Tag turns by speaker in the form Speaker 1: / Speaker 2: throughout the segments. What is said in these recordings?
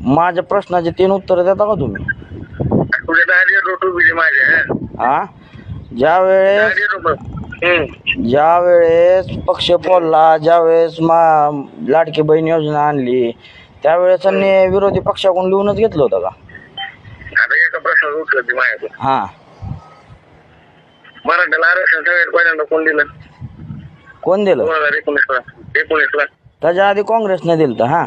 Speaker 1: माझ्या प्रश्नाचे तीन उत्तर देता का तुम्ही?
Speaker 2: तुझ्या दहा रोट उभी माझ्या.
Speaker 1: हा? ज्या वेळेस
Speaker 2: हम्म.
Speaker 1: ज्या वेळेस पक्ष फोडला ज्या वेळेस मा लाडकी बहीण योजना आणली त्यावेळेस त्यांनी विरोधी पक्षाकडून लिहूनच घेतलं होतं का?
Speaker 2: आता एका प्रश्नाचं उत्तर दे माझ्याकडे.
Speaker 1: हा.
Speaker 2: मराठ्याला आरक्षण सगळ्यात पहिल्यांदा कोण दिलं?
Speaker 1: कोण दिलं?
Speaker 2: दोन हजार एकोणीसला. एकोणीसला.
Speaker 1: त्याच्या आधी काँग्रेसने दिलं तर हा.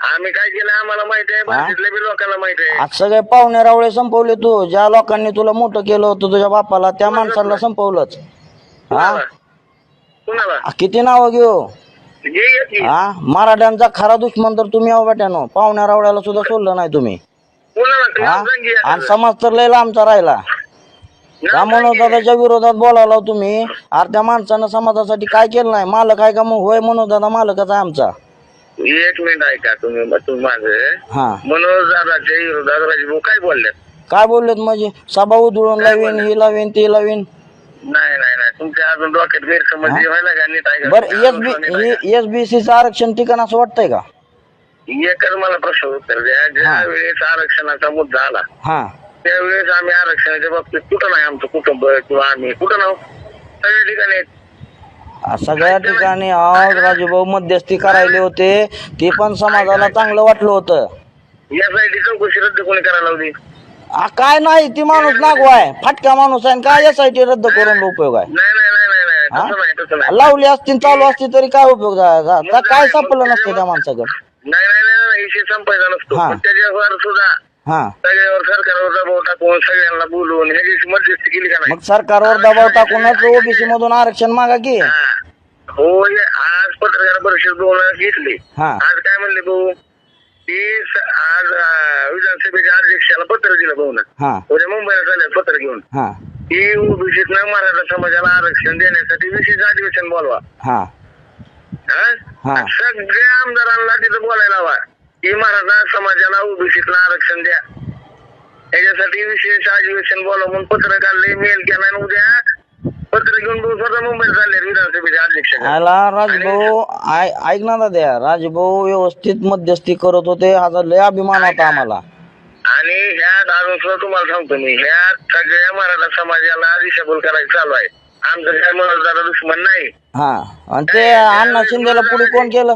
Speaker 2: आम्ही काय केलं आम्हाला माहिती आहे बी लोकांना माहिती आहे.
Speaker 1: आज सगळे पाहुणे रावळे संपवले तू. ज्या लोकांनी तुला मोठं केलं होतं तुझ्या बापाला त्या माणसाला संपवलंच. हा?
Speaker 2: कुणाला? कुणाला?
Speaker 1: आ, किती नावं घेऊ. हा? मराठ्यांचा खरा दुश्मन तर तुम्ही आहो बेट्यानो. पाहुण्या रावळ्याला सुद्धा सोडलं नाही तुम्ही.
Speaker 2: कुणाला?
Speaker 1: हा?
Speaker 2: नाव सांग की
Speaker 1: आणि. समाज तर लय लांबचा राहिला. त्या
Speaker 2: नाव सांग की.
Speaker 1: मनोदादाच्या विरोधात बोलावला तुम्ही. अरे त्या माणसानं समाजासाठी काय केलं नाही? मालक आहे का मग? होय मनोदादा मालकच आहे आमचा.
Speaker 2: एक मिनिट ऐका तुम्ही तुम्ही माझं
Speaker 1: हा.
Speaker 2: मनोज दादाच्या विरोधात राजभाऊ काय बोलले
Speaker 1: काय बोललेत म्हणजे सभा उधळून लावीन ही लावीन ती लावीन.
Speaker 2: नाही नाही नाही. तुमच्या अजून डोक्यात गैरसमज
Speaker 1: हा?
Speaker 2: व्हायला का नीट ऐका?
Speaker 1: बर एस बी एस बी सीचं आरक्षण ठिकाण असं वाटतंय का?
Speaker 2: एकच मला प्रश्न उत्तर द्या. ज्या
Speaker 1: हा.
Speaker 2: वेळेस आरक्षणाचा मुद्दा आला
Speaker 1: हा.
Speaker 2: त्यावेळेस आम्ही आरक्षणाच्या बाबतीत कुठं नाही? आमचं कुटुंब किंवा आम्ही कुठं नाव सगळ्या ठिकाणी आहेत.
Speaker 1: सगळ्या ठिकाणी आज राजूभाऊ मध्यस्थी करायले होते. ते पण समाजाला चांगलं वाटलं होतं.
Speaker 2: यासाठी चौकशी रद्द कोणी करायला लावली?
Speaker 1: आ, काय नाही ती माणूस नागवाय. फाटका माणूस आहे आणि काय यासाठी रद्द करून उपयोग आहे?
Speaker 2: नाही नाही नाही नाही नाही.
Speaker 1: हा?
Speaker 2: तसं नाही तसं नाही.
Speaker 1: लावली असती आणि चालू असती तरी काय उपयोग झा- झा- का- काय सापडलं नसतं त्या माणसाकडे?
Speaker 2: नाही नाही नाही नाही विषय संपायचा नसतो.
Speaker 1: हा.
Speaker 2: पण त्याच्यावर सुद्धा
Speaker 1: हा.
Speaker 2: सगळ्यावर सरकारवर दबाव टाकून सगळ्यांना बोलवून ह्याची मध्यस्थी केली का नाही?
Speaker 1: मग सरकारवर दबाव टाकूनच ओबीसी मधून आरक्षण मागा की.
Speaker 2: हा. हो हे आज पत्रकार परिषद वेळा घेतली.
Speaker 1: हा.
Speaker 2: आज काय म्हणले भाऊ? की स- आज अं, विधानसभेच्या अध्यक्षाला पत्र दिलं भाऊ ना
Speaker 1: हा.
Speaker 2: उद्या मुंबईला चालेल पत्र घेऊन.
Speaker 1: हा.
Speaker 2: की ओबीसीत मराठा समाजाला आरक्षण देण्यासाठी विशेष अधिवेशन बोलवा.
Speaker 1: हा.
Speaker 2: हा?
Speaker 1: हा.
Speaker 2: सगळ्या आमदारांना तिथं बोलायला हवा. की मराठा समाजाला ओबीसीतला आरक्षण द्या. त्याच्यासाठी विशेष अधिवेशन म्हणून पत्र काढले मेल केला आणि उद्या. पत्र घेऊन भाऊ स्वतः मुंबईत चालले विधानसभेचे अध्यक्ष.
Speaker 1: आला राजभाऊ आय- ऐक ना दाद्या राजभाऊ व्यवस्थित मध्यस्थी करत होते. हा लय अभिमान होता आम्हाला.
Speaker 2: आणि ह्यात अजून सुद्धा तुम्हाला सांगतो मी ह्यात सगळ्या मराठा समाजाला दिशाभूल करायचं चालू आहे. आमचं काय मनोजदारा दुश्मन नाही.
Speaker 1: हा आणि ते अण्णा शिंदेला पुढे कोण केलं?